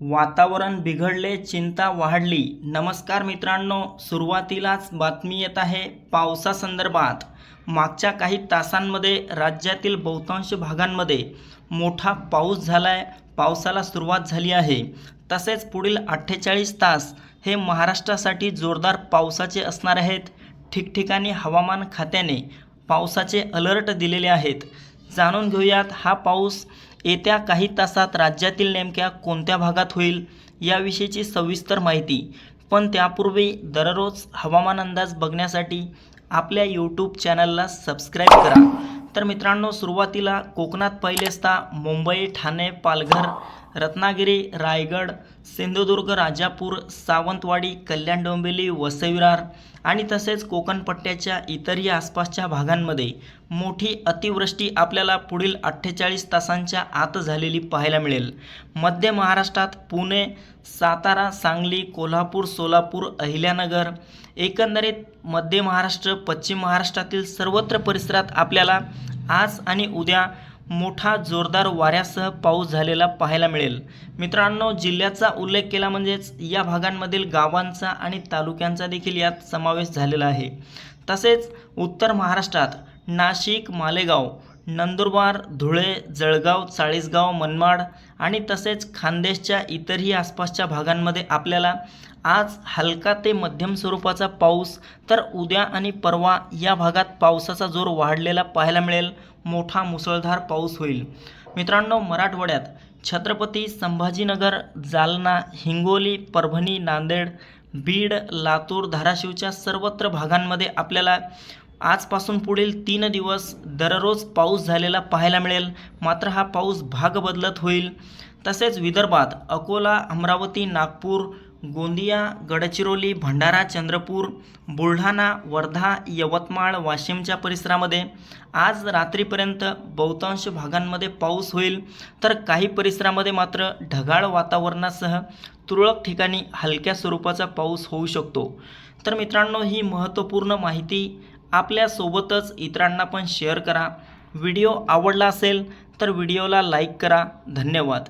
वातावरण बिघडले चिंता वाढली. नमस्कार मित्रांनो सुरुवातीलाच बातमी येत आहे पावसासंदर्भात. मागच्या काही तासांमध्ये राज्यातील बहुतांश भागांमध्ये मोठा पाऊस झाला आहे पावसाला सुरुवात झाली आहे. तसेच पुढील अठ्ठेचाळीस तास हे महाराष्ट्रासाठी जोरदार पावसाचे असणार आहेत. ठिकठिकाणी हवामान खात्याने पावसाचे अलर्ट दिलेले आहेत. जाणून घेऊयात हा पाऊस येत्या काही तासात राज्यातील नेमक्या कोणत्या भागात होईल याविषयीची सविस्तर माहिती. पण त्यापूर्वी दररोज हवामान अंदाज बघण्यासाठी आपल्या यूट्यूब चॅनलला सबस्क्राईब करा. तर मित्रांनो सुरुवातीला कोकणात पहिले असता मुंबई ठाणे पालघर रत्नागिरी रायगड सिंधुदुर्ग राजापूर सावंतवाडी कल्याण डोंबिवली वसविरार आणि तसेच कोकणपट्ट्याच्या इतरही आसपासच्या भागांमध्ये मोठी अतिवृष्टी आपल्याला पुढील अठ्ठेचाळीस तासांच्या आत झालेली पाहायला मिळेल. मध्य महाराष्ट्रात पुणे सातारा सांगली कोल्हापूर सोलापूर अहिल्यानगर एकंदरीत मध्य महाराष्ट्र पश्चिम महाराष्ट्रातील सर्वत्र परिसरात आपल्याला आज आणि उद्या मोठा जोरदार वाऱ्यासह पाऊस झालेला पाहायला मिळेल. मित्रांनो जिल्ह्याचा उल्लेख केला म्हणजेच या भागांमधील गावांचा आणि तालुक्यांचा देखील यात समावेश झालेला आहे. तसेच उत्तर महाराष्ट्रात नाशिक मालेगाव नंदुरबार धुळे जळगाव चाळीसगाव मनमाड आणि तसेच खानदेशच्या इतरही आसपासच्या भागांमध्ये आपल्याला आज हलका ते मध्यम स्वरूपाचा पाऊस तर उद्या आणि परवा या भागात पावसाचा जोर वाढलेला पाहायला मिळेल. मोठा मुसळधार पाऊस होईल. मित्रांनो मराठवाड्यात छत्रपती संभाजीनगर जालना हिंगोली परभणी नांदेड बीड लातूर धाराशिवच्या सर्वत्र भागांमध्ये आपल्याला आजपासून पुढील तीन दिवस दररोज पाऊस झालेला पाहायला मिळेल. मात्र हा पाऊस भाग बदलत होईल. तसेच विदर्भात अकोला अमरावती नागपूर गोंदिया गडचिरोली भंडारा चंद्रपूर बुलढाणा वर्धा यवतमाळ वाशिमच्या परिसरामध्ये आज रात्रीपर्यंत बहुतांश भागांमध्ये पाऊस होईल. तर काही परिसरामध्ये मात्र ढगाळ वातावरणासह तुरळक ठिकाणी हलक्या स्वरूपाचा पाऊस होऊ शकतो. तर मित्रांनो ही महत्त्वपूर्ण माहिती आपल्यासोबतच इतरांना पण शेअर करा. व्हिडिओ आवडला असेल तर व्हिडिओला लाईक करा. धन्यवाद.